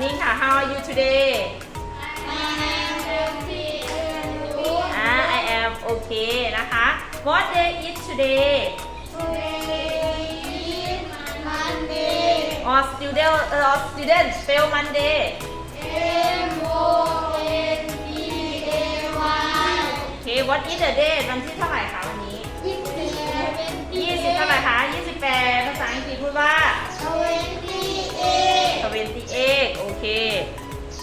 morning ค่ะ how are you today อ่า I am okay นะคะ what day is today or student เอ่อ or student spell Monday okay what is the day วันที่เท่าไหร่คะวันนี้20เท่าไหร่คะ28ภาษาอังกฤษพูดว่า28 โอเค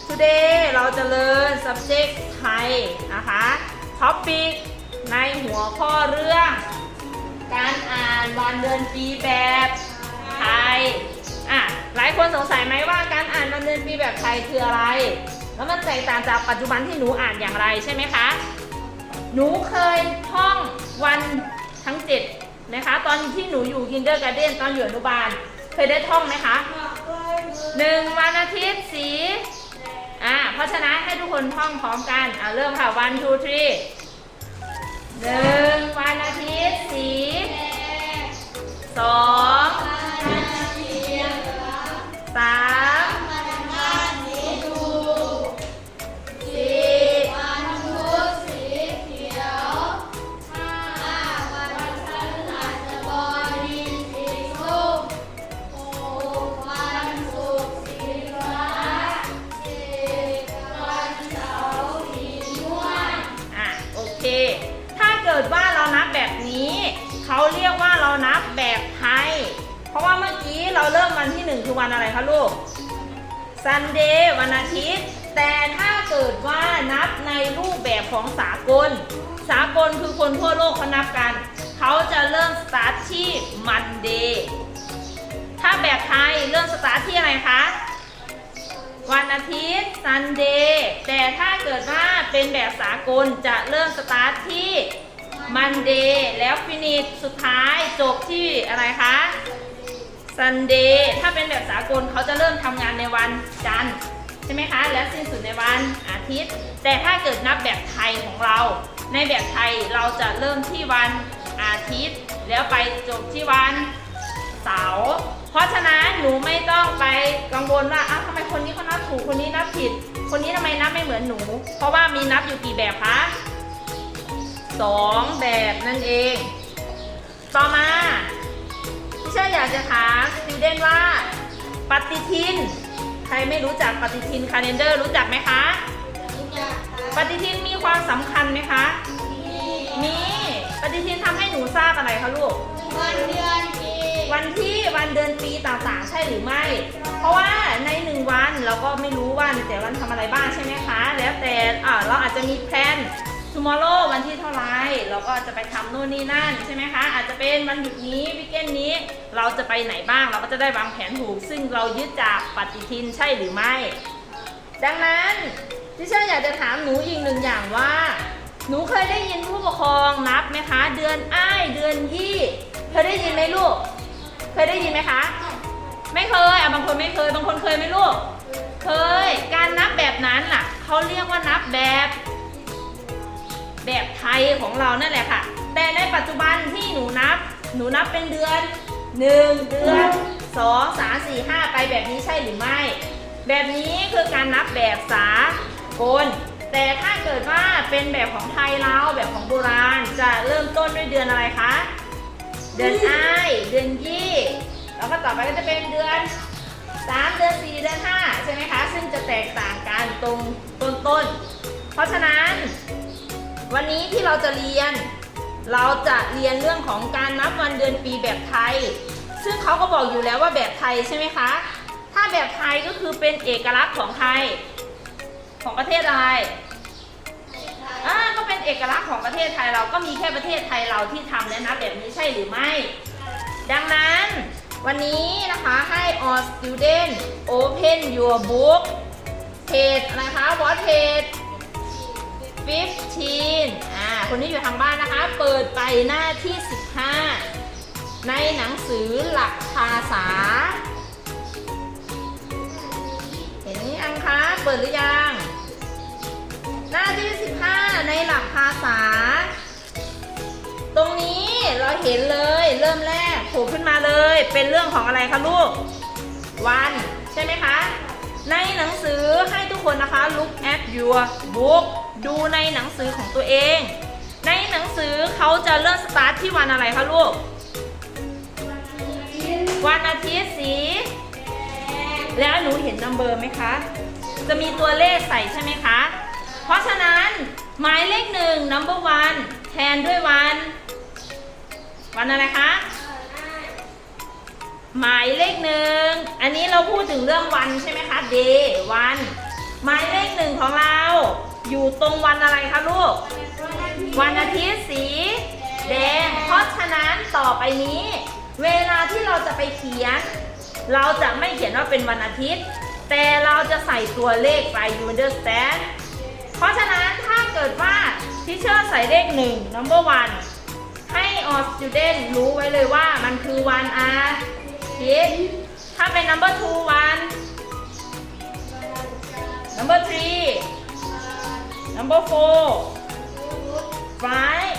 today เราจะเรียน subject ไทยนะคะ topic ในหัวข้อเรื่อง การอ่านวันเดือนปีแบบไทยอะหลายคนสงสัยไหมว่าการอ่านวันเดือนปีแบบไทยคืออะไร แล้วมันแตกต่างจากปัจจุบันที่หนูอ่านอย่างไรใช่ไหมคะ หนูเคยท่องวันทั้งเจ็ดนะคะ ตอนที่หนูอยู่กินเดอร์การ์เดนตอนอยู่อนุบาล เคยได้ท่องไหมคะ หนึ่งวันอาทิตย์สีอ่าเพราะฉะนั้นให้ทุกคนท่องพร้อมกันอ่าเริ่มค่ะ one two three หนึ่งวันอาทิตย์สีสองสาม คือวันอะไรคะลูกซันเดย์วันอาทิตย์ แต่ถ้าเกิดว่านับในรูปแบบของสากล สากลคือคนทั่วโลกเขานับกัน เขาจะเริ่มสตาร์ทที่มันเดย์ถ้าแบบไทยเริ่มสตาร์ทที่อะไรคะ วันอาทิตย์ซันเดย์แต่ถ้าเกิดว่าเป็นแบบสากลจะเริ่มสตาร์ทที่มันเดย์แล้วฟินิชสุดท้ายจบที่อะไรคะ ซันเดย์ถ้าเป็นแบบสากลเขาจะเริ่มทำงานในวันจันทร์ใช่ไหมคะ และสิ้นสุดในวันอาทิตย์ แต่ถ้าเกิดนับแบบไทยของเรา ในแบบไทยเราจะเริ่มที่วันอาทิตย์ แล้วไปจบที่วันเสาร์เพราะฉะนั้นหนูไม่ต้องไปกังวลว่าอ้าวทำไมคนนี้เขานับถูกคนนี้นับผิด คนนี้ทำไมนับไม่เหมือนหนู เพราะว่ามีนับอยู่กี่แบบคะสองแบบนั่นเอง ต่อมา เชื่ออยากจะถามสติวเดนว่าปฏิทิน ใครไม่รู้จักปฏิทินคาเลนเดอร์รู้จักไหมคะ ปฏิทินมีความสำคัญไหมคะ มี ปฏิทินทำให้หนูทราบอะไรคะลูก วันเดือนปีวันที่วันเดือนปีต่างๆ ใช่หรือไม่ เพราะว่าในหนึ่งวันเราก็ไม่รู้ว่าในแต่วันทำอะไรบ้างใช่ไหมคะ แล้วแต่อ่าเราอาจจะมีแพลน tomorrow วันที่เท่าไรเราก็จะไปทำโน่นนี่นั่นใช่ไหมคะ อาจจะเป็นวันหยุดนี้วิกเกนนี้ เราจะไปไหนบ้างเราก็จะได้วางแผนถูก ซึ่งเรายึดจากปฏิทินใช่หรือไม่ ดังนั้นที่เชื่ออยากจะถามหนูอีกหนึ่งอย่างว่า หนูเคยได้ยินผู้ปกครองนับไหมคะ เดือนอ้ายเดือนยี่เคยได้ยินไหมลูก เคยได้ยินไหมคะ ไม่เคยอะบางคนไม่เคย บางคนเคยไหมลูก เคย การนับแบบนั้นล่ะเขาเรียกว่านับแบบ แบบไทยของเรานั่นแหละค่ะ แต่ในปัจจุบันที่หนูนับ หนูนับเป็นเดือน 1 เดือน 2 3 4 5 ไปแบบนี้ใช่หรือไม่ แบบนี้คือการนับแบบสากลแต่ถ้าเกิดว่าเป็นแบบของไทยเราแบบของโบราณจะเริ่มต้นด้วยเดือนอะไรคะ เดือนอ้ายเดือนยี่แล้วก็ต่อไปก็จะเป็นเดือน 3 เดือน 4 เดือน 5 ใช่ไหมคะ ซึ่งจะแตกต่างกันตรงต้นๆเพราะฉะนั้น วันนี้ที่เราจะเรียน เราจะเรียนเรื่องของการนับวันเดือนปีแบบไทย ซึ่งเขาก็บอกอยู่แล้วว่าแบบไทยใช่ไหมคะ ถ้าแบบไทยก็คือเป็นเอกลักษณ์ของไทย ของประเทศอะไรอ่าก็เป็นเอกลักษณ์ของประเทศไทยเราก็มีแค่ประเทศไทยเราที่ทำและนับแบบนี้ใช่หรือไม่ ดังนั้นวันนี้นะคะให้ all student open your book page อะไรคะ what page 15อ่าคนที่อยู่ทางบ้านนะคะ เปิดไปหน้าที่ 15 ในหนังสือหลักภาษา เห็นยังคะ เปิดหรือยัง หน้าที่ 15 ในหลักภาษา ตรงนี้เราเห็นเลยเริ่มแรกโผล่ขึ้นมาเลย เป็นเรื่องของอะไรคะลูก วัน ใช่ไหมคะ ในหนังสือให้ทุกคนนะคะ look at your book ดูในหนังสือของตัวเอง ในหนังสือเขาจะเริ่มสตาร์ทที่วันอะไรคะลูก วันอาทิตย์สี แล้วหนูเห็นนัมเบอร์ไหมคะ จะมีตัวเลขใส่ใช่ไหมคะ เพราะฉะนั้นหมายเลขหนึ่ง number one แทนด้วยวัน วันอะไรคะ หมายเลขหนึ่ง อันนี้เราพูดถึงเรื่องวันใช่ไหมคะ day วัน หมายเลขหนึ่งของเรา อยู่ตรงวันอะไรคะลูก วันอาทิตย์สีแดง เพราะฉะนั้นต่อไปนี้ เวลาที่เราจะไปเขียน เราจะไม่เขียนว่าเป็นวันอาทิตย์ แต่เราจะใส่ตัวเลขไป you understand เพราะฉะนั้นถ้าเกิดว่าที่เชอร์ใส่เลขหนึ่ง number one ให้ all student รู้ไว้เลยว่ามันคือวันอาทิตย์ ถ้าเป็น number two วัน number three number four five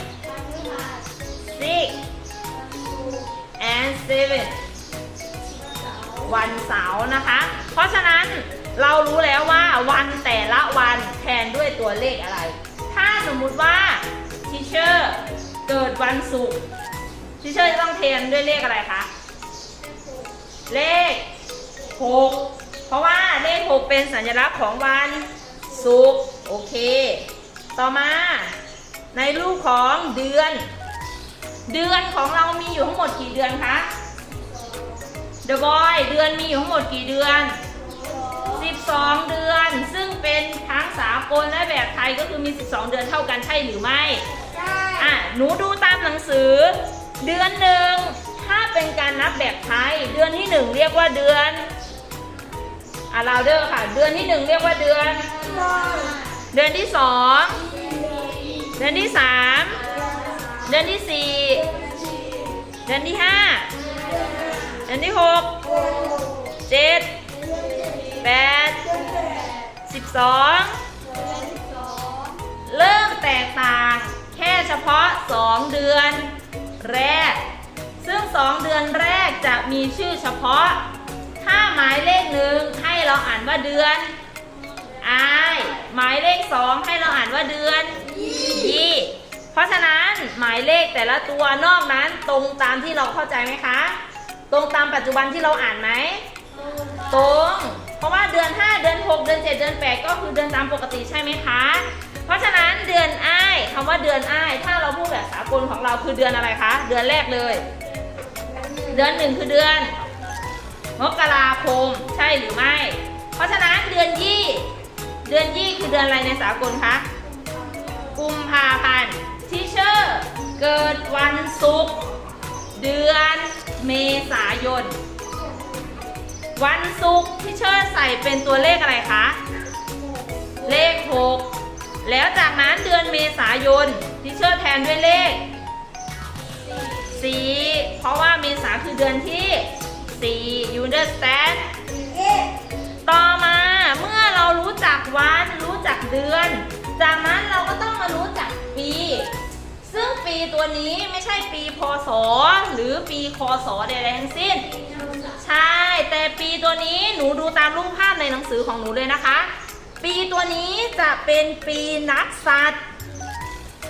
six and seven วันเสาร์นะคะ เพราะฉะนั้นเรารู้แล้วว่าวันแต่ละวันแทนด้วยตัวเลขอะไร ถ้าสมมุติว่าทิเชอร์เกิดวันศุกร์ทิเชอร์จะต้องแทนด้วยเลขอะไรคะ เลข6เพราะว่าเลข6เป็นสัญลักษณ์ของวันศุกร์โอเค ต่อมาในรูปของเดือน เดือนของเรามีอยู่ทั้งหมดกี่เดือนคะ The Boy เดือนมีอยู่ทั้งหมดกี่เดือน 12 เดือน ซึ่งเป็นทั้งสากลและแบบไทยก็คือมี 12 เดือนเท่ากันใช่หรือไม่อะ หนูดูตามหนังสือ เดือนหนึ่ง ถ้าเป็นการนับแบบไทย เดือนที่หนึ่งเรียกว่าเดือนอะเราเดอร์ค่ะ เดือนที่หนึ่งเรียกว่าเดือน เดือนที่สองเดือนที่สามเดือนที่สี่เดือนที่ห้าเดือนที่หกเจ็ดแปดสิบสองเริ่มแตกต่างแค่เฉพาะ 2 เดือนแรก ซึ่ง 2 เดือนแรกจะมีชื่อเฉพาะ ถ้าหมายเลขหนึ่งให้เราอ่านว่าเดือนอายหมายเลขสองให้เราอ่านว่าเดือนยี่เพราะฉะนั้นหมายเลขแต่ละตัวนอกนั้นตรงตามที่เราเข้าใจไหมคะ ตรงตามปัจจุบันที่เราอ่านไหมตรง เพราะว่าเดือน 5 เดือน 6 เดือน 7 เดือน 8 ก็คือเดือนตามปกติใช่ไหมคะ เพราะฉะนั้นเดือนอ้ายคำว่าเดือนอ้าย ถ้าเราพูดแบบสากลของเราคือเดือนอะไรคะ เดือนแรกเลย เดือนหนึ่งคือเดือนมกราคมใช่หรือไม่ เพราะฉะนั้นเดือนยี่ เดือนยี่คือเดือนอะไรในสากลคะ กุมภาพันธ์ทิเชอร์เกิดวันศุกร์เดือนเมษายน วันศุกร์ทีเชิดใส่เป็นตัวเลขอะไรคะ เลข 6 แล้วจากนั้นเดือนเมษายนทีเชิดแทนด้วยเลข 4 เพราะว่าเมษาคือเดือนที่4 you understand ต่อมาเมื่อเรารู้จักวันรู้จักเดือน จากนั้นเราก็ต้องมารู้จักปี ซึ่งปีตัวนี้ไม่ใช่ปีพศ หรือปีคศใดๆทั้งสิ้น ใช่ แต่ปีตัวนี้หนูดูตามรูปภาพในหนังสือของหนูเลยนะคะ ปีตัวนี้จะเป็นปีนักสัตว์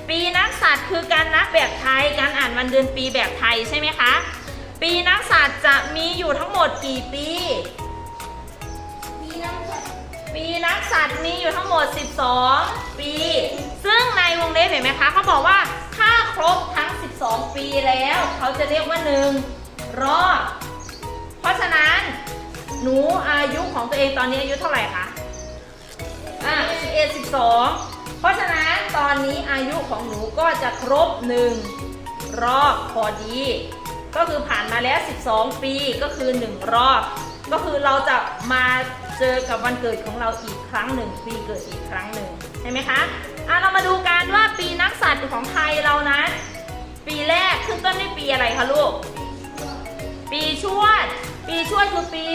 ปีนักสัตว์คือการนับแบบไทย การอ่านวันเดือนปีแบบไทยใช่ไหมคะ ปีนักสัตว์จะมีอยู่ทั้งหมดกี่ปี ปีนักสัตว์มีอยู่ทั้งหมด 12 ปี ซึ่งในวงเล็บเห็นไหมคะเขาบอกว่าถ้าครบทั้ง 12 ปีแล้ว เขาจะเรียกว่าหนึ่งรอบ เพราะฉะนั้น หนูอายุของตัวเองตอนนี้อายุเท่าไหร่คะอ่า11 12 ราะฉะนั้นตอนนี้อายุของหนูก็จะครบหนึ่งรอบพอดี ก็คือผ่านมาแล้ว 12 ปีก็คือ 1 รอบ ก็คือเราจะมาเจอกับวันเกิดของเราอีกครั้งหนึ่งปีเกิดอีกครั้งหนึ่งใช่ไหมคะอะเรามาดูกันว่าปีนักสัตว์ของไทยเรานั้นปีแรกขึ้นต้นด้วยปีอะไรคะลูก ปีชวด ปีชวดคือปี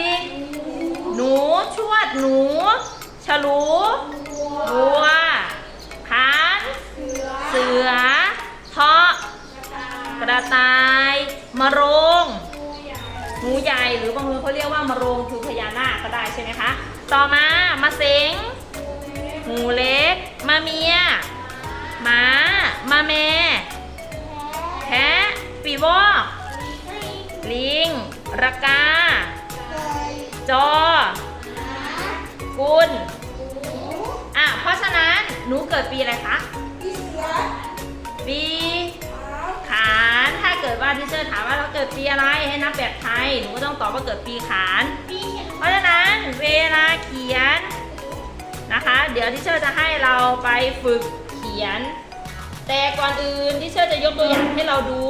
หนูชวดหนู ฉลูวัว พานเสือเทาะ กระต่าย มะโรงงูใหญ่หรือบางคนเขาเรียกว่ามะโรงคือพญานาคก็ได้ใช่ไหมคะ ต่อมามาเสงหมูเล็ก มาเมียหมามาแม่แพะปีวอกลิง ระกา จอ กุล หนูเกิดปีอะไรคะปีขานถ้าเกิดว่าที่เชอร์ถามว่าเราเกิดปีอะไรให้นับแบบไทยหนูก็ต้องตอบว่าเกิดปีขานเพราะฉะนั้นเวลาเขียนนะคะ เดี๋ยวที่เชอร์จะให้เราไปฝึกเขียน แต่ก่อนอื่นที่เชอร์จะยกตัวอย่างให้เราดู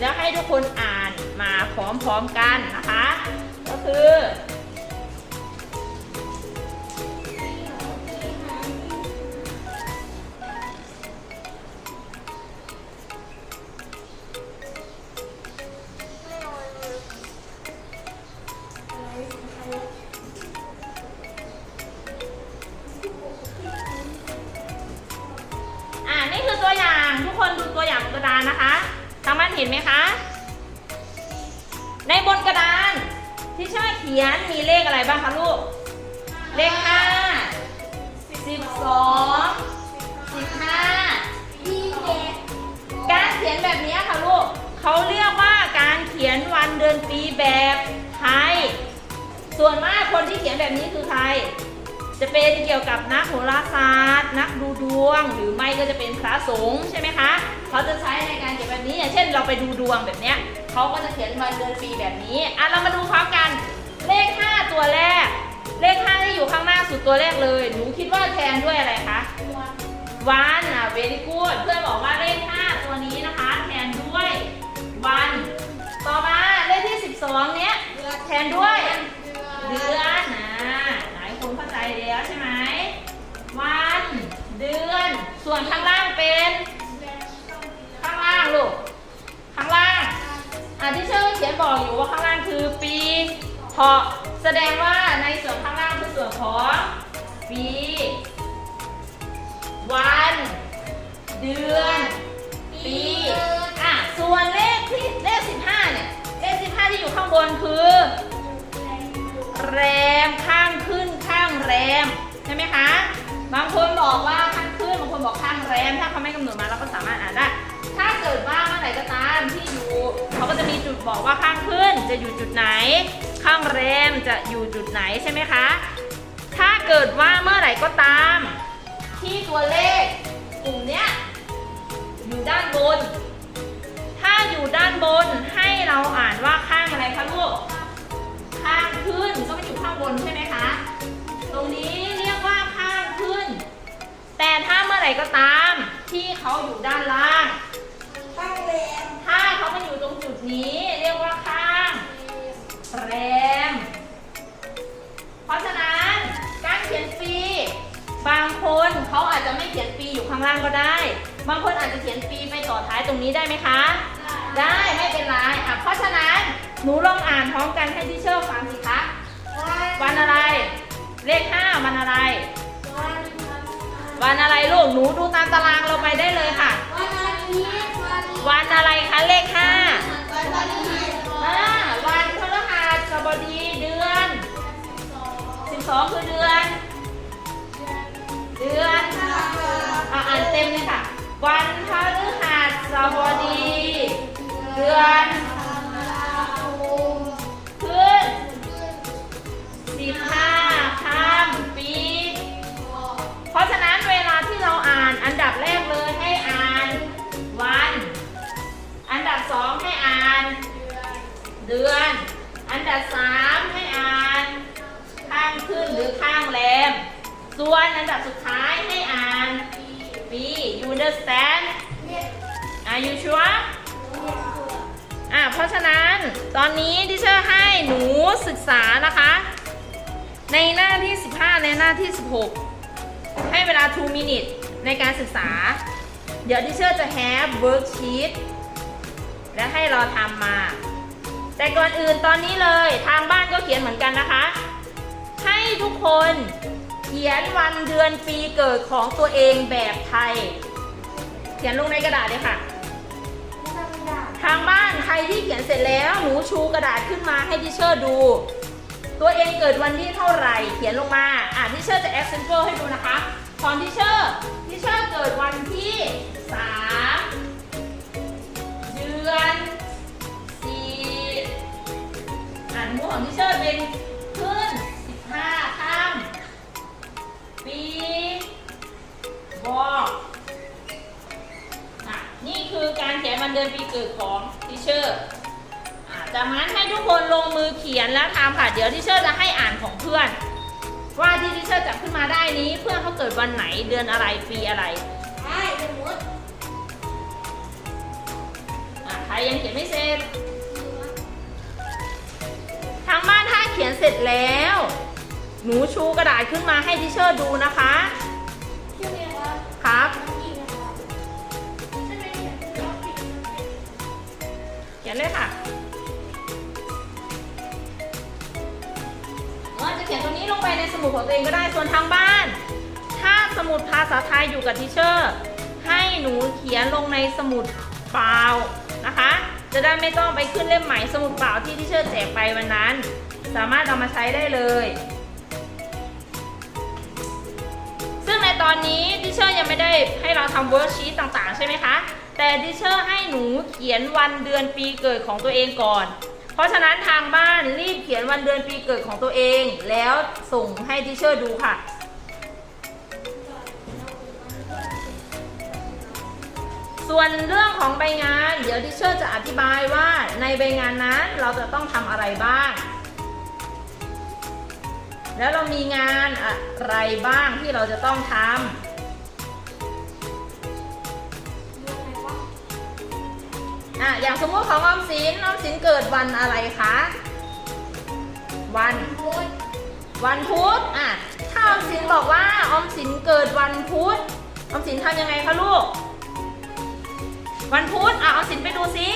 แล้วให้ทุกคนอ่านมาพร้อมๆกันนะคะ ก็คือ ทุกคนดูตัวอย่างบนกระดานนะคะทางบ้านเห็นไหมคะ ในบนกระดานที่ช่วยเขียนมีเลขอะไรบ้างคะลูก เลขห้าสิบสองสิบห้าการเขียนแบบนี้ค่ะลูกเขาเรียกว่าการเขียนวันเดือนปีแบบไทยส่วนมากคนที่เขียนแบบนี้คือใคร จะเป็นเกี่ยวกับนักโหราศาสตร์ นักดูดวง หรือไม่ก็จะเป็นพระสงฆ์ใช่ไหมคะเขาจะใช้ในการเขียนแบบนี้อย่างเช่นเราไปดูดวงแบบเนี้ยเขาก็จะเขียนวันเดือนปีแบบนี้อะเรามาดูพร้อมกันเลข 5 ตัวแรก เลข 5 ที่อยู่ข้างหน้าสุดตัวแรกเลย หนูคิดว่าแทนด้วยอะไรคะวันอะ very good เพื่อนบอกว่าเลข 5 ตัวนี้นะคะ แทนด้วยวัน ต่อมาเลขที่ 12 เนี้ยแทนด้วยเดือน เดือน ส่วนข้างล่างเป็น ข้างล่างลูก ข้างล่าง อะที่เชื่อเขียนบอกอยู่ว่าข้างล่างคือปีเถาะแสดงว่าในส่วนข้างล่างคือส่วนของปี วัน เดือน ปี อะ ส่วนเลขที่เลข15เนี่ย เลข15ที่อยู่ข้างบนคือ แรมข้างขึ้นข้างแรม ใช่ไหมคะ บางคนบอกว่าข้างขึ้นบางคนบอกข้างแรมถ้าเขาไม่กำหนดมาเราก็สามารถอ่านได้ ถ้าเกิดว่าเมื่อไหร่ก็ตามที่อยู่เขาก็จะมีจุดบอกว่าข้างขึ้นจะอยู่จุดไหน ข้างแรมจะอยู่จุดไหนใช่ไหมคะ ถ้าเกิดว่าเมื่อไหร่ก็ตาม ที่ตัวเลขกลุ่มเนี้ยอยู่ด้านบน ถ้าอยู่ด้านบนให้เราอ่านว่าข้างอะไรคะลูก ข้างขึ้นก็ไม่อยู่ข้างบนใช่ไหมคะ ตรงนี้ ถ้าเมื่อไหร่ก็ตาม ที่เขาอยู่ด้านล่างถ้าเขามาอยู่ตรงจุดนี้เรียกว่าข้างแรม เพราะฉะนั้นการเขียนปีบางคนเขาอาจจะไม่เขียนปีอยู่ข้างล่างก็ได้ บางคนอาจจะเขียนปีไปต่อท้ายตรงนี้ได้ไหมคะ ได้ไม่เป็นไรอะเพราะฉะนั้นหนูลองอ่านพร้อมกันให้ที่เชื่อฟังสิคะวันอ วันอะไรลูกหนูดูตามตารางเราไปได้เลยค่ะ วันอะไรคะเลขห้าอ่าวันพฤหัสบดีเดือน12คือเดือน เดือนอะอ่านเต็มเลยค่ะ วันพฤหัสบดี เดือน ดับแรกเลยให้อ่านวัน อันดับสองให้อ่าน เดือน อันดับสามให้อ่าน ข้างขึ้นหรือข้างแรม ส่วนอันดับสุดท้ายให้อ่าน ปี you understand are you sure อะเพราะฉะนั้นตอนนี้ที่เชื่อให้หนูศึกษานะคะ ในหน้าที่ 15 ในหน้าที่ 16 ให้เวลา 2 minutes ในการศึกษา เดี๋ยวที่เชื่อจะ have worksheet และให้เราทำมา แต่ก่อนอื่นตอนนี้เลยทางบ้านก็เขียนเหมือนกันนะคะ ให้ทุกคนเขียนวันเดือนปีเกิดของตัวเองแบบไทย เขียนลงในกระดาษเลยค่ะ ทางบ้านใครที่เขียนเสร็จแล้วหนูชูกระดาษขึ้นมาให้ดิเชอร์ดู ตัวเองเกิดวันที่เท่าไหร่ เขียนลงมา อะที่เชอร์จะ example ให้ดูนะคะ ตอนที่เชอร์ที่เชอร์เกิดวันที่ 3 เดือน4อ่านมูของที่เชอร์เป็นขึ้น 15ค่ำปีบอกอะนี่คือการเขียนวันเดือนปีเกิดของทิเชอร์อะจากนั้นให้ทุกคนลงมือเขียนแล้วทำค่ะ เดี๋ยวทิเชอร์จะให้อ่านของเพื่อน ว่าที่ทิเชอร์จับขึ้นมาได้นี้ เพื่อนเขาเกิดวันไหนเดือนอะไรปีอะไรใช่สมมติอะใครยังเขียนไม่เสร็จ ทางบ้านถ้าเขียนเสร็จแล้ว หนูชูกระดาษขึ้นมาให้ทิเชอร์ดูนะคะ ชื่อเรียกว่าครับ น้ำจิ้มนะครับใช่ไหมเนี่ยน้ำจิ้มเขียนเลยค่ะว่าจะเขียนตรงนี้ลงไปในสมุดของตัวเองก็ได้ ส่วนทางบ้าน ถ้าสมุดภาษาไทยอยู่กับทีเชอร์ ให้หนูเขียนลงในสมุดเปล่านะคะ จะได้ไม่ต้องไปขึ้นเล่มใหม่สมุดเปล่าที่ทีเชอร์แจกไปวันนั้น สามารถเอามาใช้ได้เลย ซึ่งในตอนนี้ทิเชอร์ยังไม่ได้ให้เราทำเวิร์กชีตต่างๆ ใช่ไหมคะ แต่ทิเชอร์ให้หนูเขียนวันเดือนปีเกิดของตัวเองก่อน เพราะฉะนั้นทางบ้านรีบเขียนวันเดือนปีเกิดของตัวเอง แล้วส่งให้ทิเชอร์ดูค่ะ ส่วนเรื่องของใบงาน เดี๋ยวทิเชอร์จะอธิบายว่าในใบงานนั้นเราจะต้องทำอะไรบ้าง แล้วเรามีงานอะไรบ้างที่เราจะต้องทำ อะอย่างสมมติของออมสินออมสินเกิดวันอะไรคะ วัน วันพุธอะถ้าออมสินบอกว่าออมสินเกิดวันพุธออมสินทำยังไงคะลูก วันพุธอะออมสินไปดูซิ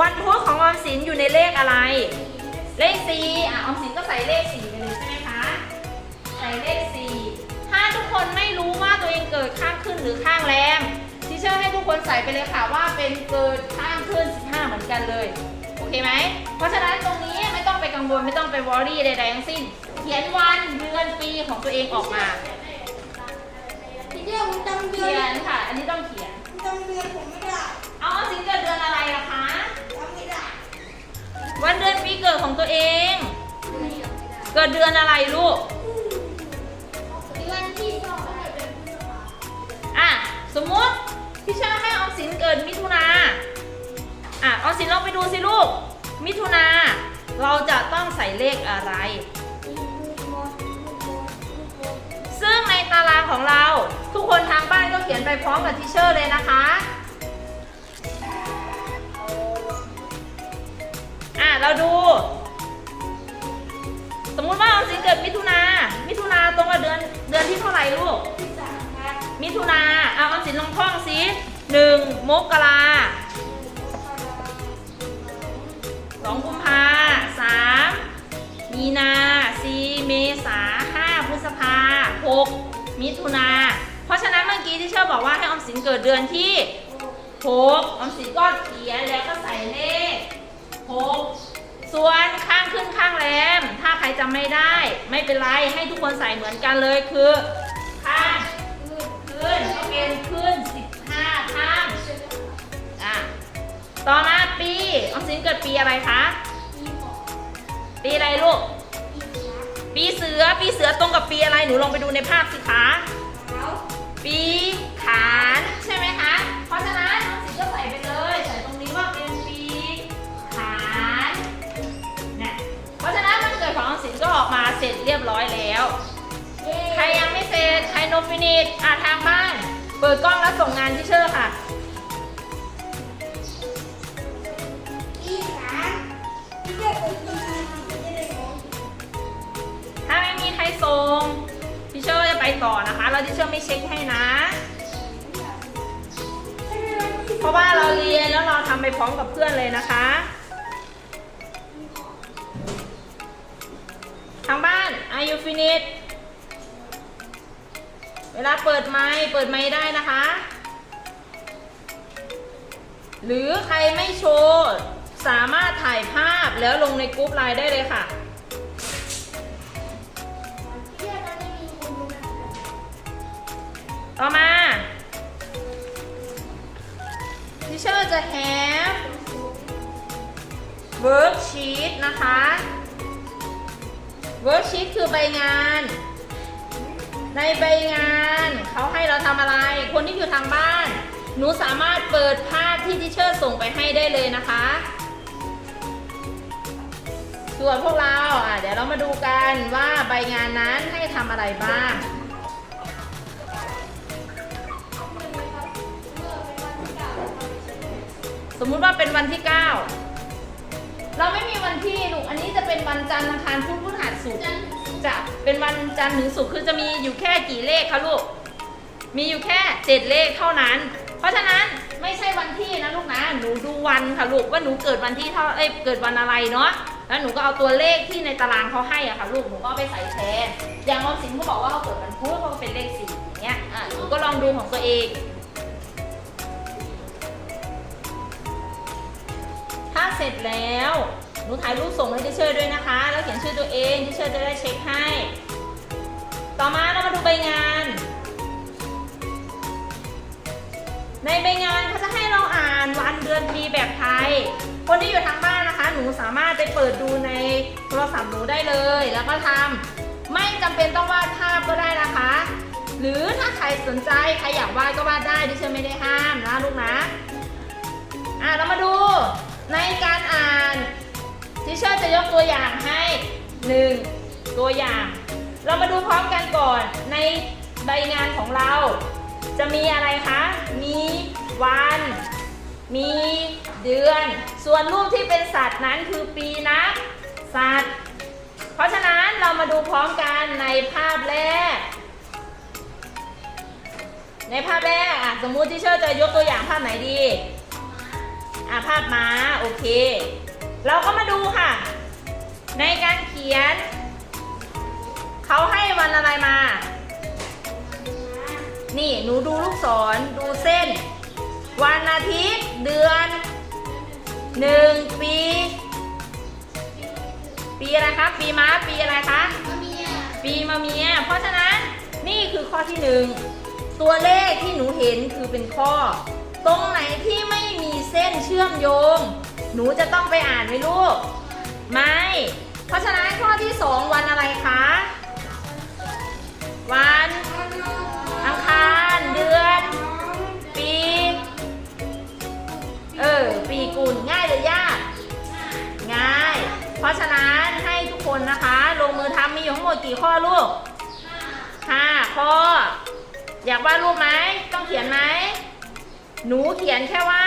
วันพุธของออมสินอยู่ในเลขอะไร เลขสี่อะออมสินก็ใส่เลขสี่ไปเลยใช่ไหมคะ ใส่เลขสี่ถ้าทุกคนไม่รู้ว่าตัวเองเกิดข้างขึ้นหรือข้างแรม ชื่อให้ทุกคนใส่ไปเลยค่ะว่าเป็นเกิดข้างขึ้น 15 เหมือนกันเลย โอเคไหม เพราะฉะนั้นตรงนี้ไม่ต้องไปกังวลไม่ต้องไปวอรี่ใดๆทั้งสิ้น เขียนวันเดือนปีของตัวเองออกมาทีเดียวผมจำเดือเขียนนค่ะ อันนี้ต้องเขียนผมจำเดือนผมไม่ได้เอาเอาสินเกิดเดือนอะไรล่ะคะ จำไม่ได้วันเดือนปีเกิดของตัวเองไม่จำไม่ได้เกิดเดือนอะไรลูก เดือนที่สองเป็นพฤษภาอะ สมมุติ พี่ชื่อให้ออมสินเกิดมิถุนาอะออมสินลองไปดูสิลูก มิถุนาเราจะต้องใส่เลขอะไร ซึ่งในตารางของเราทุกคนทางบ้านก็เขียนไปพร้อมกับทิเชอร์เลยนะคะอะเราดู สมมุติว่าออมสินเกิดมิถุนามิถุนาตรงกับเดือนเดือนที่เท่าไหร่ลูกมิถุนาเอาออมสิน หนึ่งมกราสองกุมภาสามมีนาสี่เมษาห้าพฤษภาหกมิถุนา เพราะฉะนั้นเมื่อกี้ที่เชื่อบอกว่าให้ออมสินเกิดเดือนที่หกออมสินก็เขียนแล้วก็ใส่เลขหกส่วนข้างขึ้นข้างแรม ถ้าใครจำไม่ได้ ไม่เป็นไรให้ทุกคนใส่เหมือนกันเลยคือ ต่อมาปีออมสินเกิดปีอะไรคะ ปีอะไรลูก ปีเสือ ปีเสือตรงกับปีอะไรหนูลองไปดูในภาพสิคะ ปีขานใช่ไหมคะ เพราะฉะนั้นออมสินก็ใส่ไปเลย ใส่ตรงนี้ว่าเป็นปีขานนะเพราะฉะนั้นวันเกิดของออมสินก็ออกมาเสร็จเรียบร้อยแล้ว ใครยังไม่เสร็จ ใครโนฟินิชอะทางบ้าน เปิดกล้องแล้วส่งงานที่เชอร์ค่ะ ต่อนะคะแล้วที่เชอร์ไม่เช็คให้นะ เพราะว่าเราเรียนแล้วเราทำไปพร้อมกับเพื่อนเลยนะคะ ทางบ้าน are you finished เวลาเปิดไมค์เปิดไมค์ได้นะคะ หรือใครไม่โชว์ สามารถถ่ายภาพแล้วลงในกรุ๊ปไลน์ได้เลยค่ะ ต่อมาทิเชอร์จะ have worksheet นะคะ worksheet คือใบงาน ในใบงานเขาให้เราทำอะไร คนที่อยู่ทางบ้าน หนูสามารถเปิดภาพที่ทิเชอร์ส่งไปให้ได้เลยนะคะ ส่วนพวกเราอะเดี๋ยวเรามาดูกันว่าใบงานนั้นให้ทำอะไรบ้าง สมมุติว่าเป็นวันที่ 9 เราไม่มีวันที่ลูกอันนี้จะเป็นวันจันทร์อังคารพุธพฤหัสศุกร์จะเป็นวันจันทร์ถึงศุกร์คือจะมีอยู่แค่กี่เลขคะลูก มีอยู่แค่เจ็ดเลขเท่านั้น เพราะฉะนั้นไม่ใช่วันที่นะลูกนะ หนูดูวันค่ะลูกว่าหนูเกิดวันที่เท่าเอ้ยเกิดวันอะไรเนาะแล้วหนูก็เอาตัวเลขที่ในตารางเขาให้อะค่ะลูกหนูก็เอาไปใส่แทนอย่างออมสินเขาบอกว่าเขาเกิดวันพุธเขาก็เป็นเลขสี่อย่างเงี้ยอะหนูก็ลองดูของตัวเอง ถ้าเสร็จแล้วหนูถ่ายรูปส่งให้ทิเชอร์ด้วยนะคะ แล้วเขียนชื่อตัวเองทิเชอร์จะได้เช็คให้ ต่อมาเรามาดูใบงาน ในใบงานเขาจะให้เราอ่านวันเดือนปีแบบไทย คนที่อยู่ทางบ้านนะคะ หนูสามารถไปเปิดดูในโทรศัพท์หนูได้เลย แล้วก็ทำไม่จำเป็นต้องวาดภาพก็ได้นะคะ หรือถ้าใครสนใจใครอยากวาดก็วาดได้ดิฉันไม่ได้ห้ามนะลูกนะ อะเรามาดู ในการอ่านทิเชอร์จะยกตัวอย่างให้หนึ่งตัวอย่าง เรามาดูพร้อมกันก่อน ในใบงานของเรา จะมีอะไรคะ มีวัน มีเดือน ส่วนรูปที่เป็นสัตว์นั้นคือปีนักสัตว์ เพราะฉะนั้นเรามาดูพร้อมกันในภาพแรก ในภาพแรกสมมุติที่เชอร์จะยกตัวอย่างภาพไหนดี อะภาพม้าโอเค เราก็มาดูค่ะ ในการเขียน เขาให้วันอะไรมา นี่หนูดูลูกศรดูเส้น วันอาทิตย์เดือนหนึ่งปี ปีอะไรคะปีม้าปีอะไรคะปีมาเมีย เพราะฉะนั้นนี่คือข้อที่หนึ่งตัวเลขที่หนูเห็นคือเป็นข้อ ตรงไหนที่ไม่มีเส้นเชื่อมโยง หนูจะต้องไปอ่านไหมลูก ไม่ เพราะฉะนั้นข้อที่สองวันอะไรคะ วันอังคารเดือน ปี เออ ปีกุลง่ายหรือยาก ง่าย เพราะฉะนั้นให้ทุกคนนะคะ ลงมือทำมีอยู่ทั้งหมดกี่ข้อลูกห้าข้อ อยากวาดรูปไหมต้องเขียนไหมหนูเขียนแค่ว่า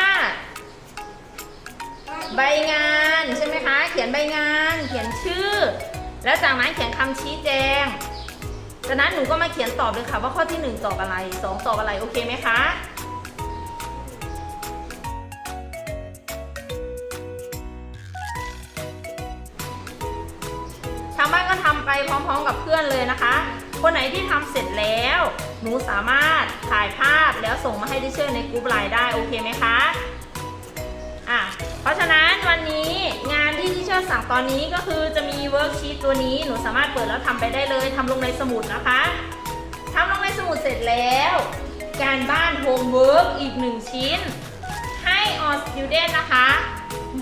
ใบงานใช่ไหมคะ เขียนใบงาน เขียนชื่อ แล้วจากนั้นเขียนคำชี้แจงจากนั้นหนูก็มาเขียนตอบเลยค่ะว่าข้อที่หนึ่งตอบอะไรสองตอบอะไร โอเคไหมคะทางบ้านก็ทำไปพร้อมๆกับเพื่อนเลยนะคะ คนไหนที่ทำเสร็จแล้ว หนูสามารถถ่ายภาพแล้วส่งมาให้ดิเชอร์ในกลุ่มไลน์ได้ โอเคไหมคะ เพราะฉะนั้นวันนี้งานที่ดิเชอร์สั่งตอนนี้ก็คือจะมีเวิร์กชีตตัวนี้หนูสามารถเปิดแล้วทำไปได้เลยทำลงในสมุดนะคะทำลงในสมุดเสร็จแล้ว การบ้านโฮมเวิร์กอีกหนึ่งชิ้น ให้ออสติวเดนนะคะ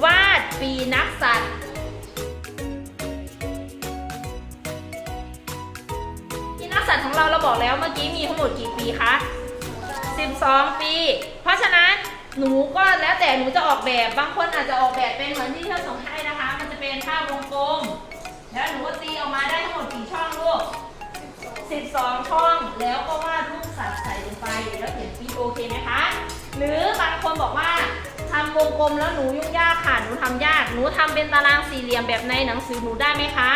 วาดปีนักสัตว์ที่นักสัตว์ของเราเราบอกแล้วเมื่อกี้มีทั้งหมดกี่ปีคะ12 ปี เพราะฉะนั้น หนูก็แล้วแต่หนูจะออกแบบ บางคนอาจจะออกแบบเป็นเหมือนที่เธอส่งให้นะคะ มันจะเป็นภาพวงกลม แล้วหนูก็ตีออกมาได้ทั้งหมดกี่ช่องลูก12 ช่อง แล้วก็วาดรูปสัตว์ใส่ลงไปแล้วเขียนปีโอเคไหมคะ หรือบางคนบอกว่าทำวงกลมแล้วหนูยุ่งยากค่ะ หนูทำยาก หนูทำเป็นตารางสี่เหลี่ยมแบบในหนังสือหนูได้ไหมคะ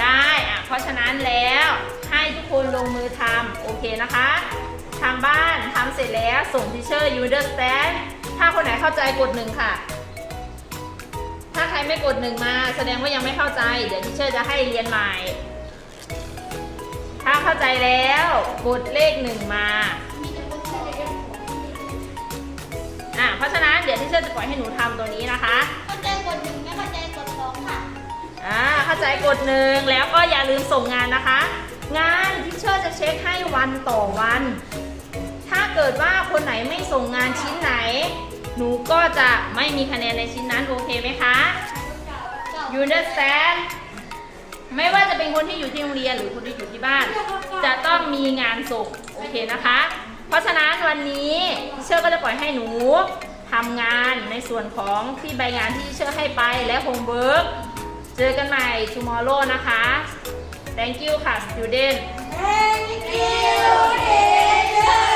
ได้อะเพราะฉะนั้นแล้วให้ทุกคนลงมือทำโอเคนะคะ ทางบ้านทำเสร็จแล้วส่งทิเชอร์ you understand ถ้าคนไหนเข้าใจกดหนึ่งค่ะ ถ้าใครไม่กดหนึ่งมา แสดงว่ายังไม่เข้าใจ เดี๋ยวทิเชอร์จะให้เรียนใหม่ ถ้าเข้าใจแล้วกดเลขหนึ่งมาอะเพราะฉะนั้นเดี๋ยวทิเชอร์จะปล่อยให้หนูทำตัวนี้นะคะเข้าใจกดหนึ่งไม่เข้าใจกดสองค่ะอ่าเข้าใจกดหนึ่งแล้วก็อย่าลืมส่งงานนะคะ งานทิเชอร์จะเช็คให้วันต่อวัน ถ้าเกิดว่าคนไหนไม่ส่งงานชิ้นไหน หนูก็จะไม่มีคะแนนในชิ้นนั้นโอเคไหมคะ you understand ไม่ว่าจะเป็นคนที่อยู่ที่โรงเรียนหรือคนที่อยู่ที่บ้าน จะต้องมีงานส่งโอเคนะคะ เพราะฉะนั้นวันนี้เชื่อก็จะปล่อยให้หนูทำงานในส่วนของที่ใบงานที่เชื่อให้ไปและโฮมเวิร์กเจอกันใหม่ tomorrow นะคะ thank you ค่ะ student Thank you, teacher.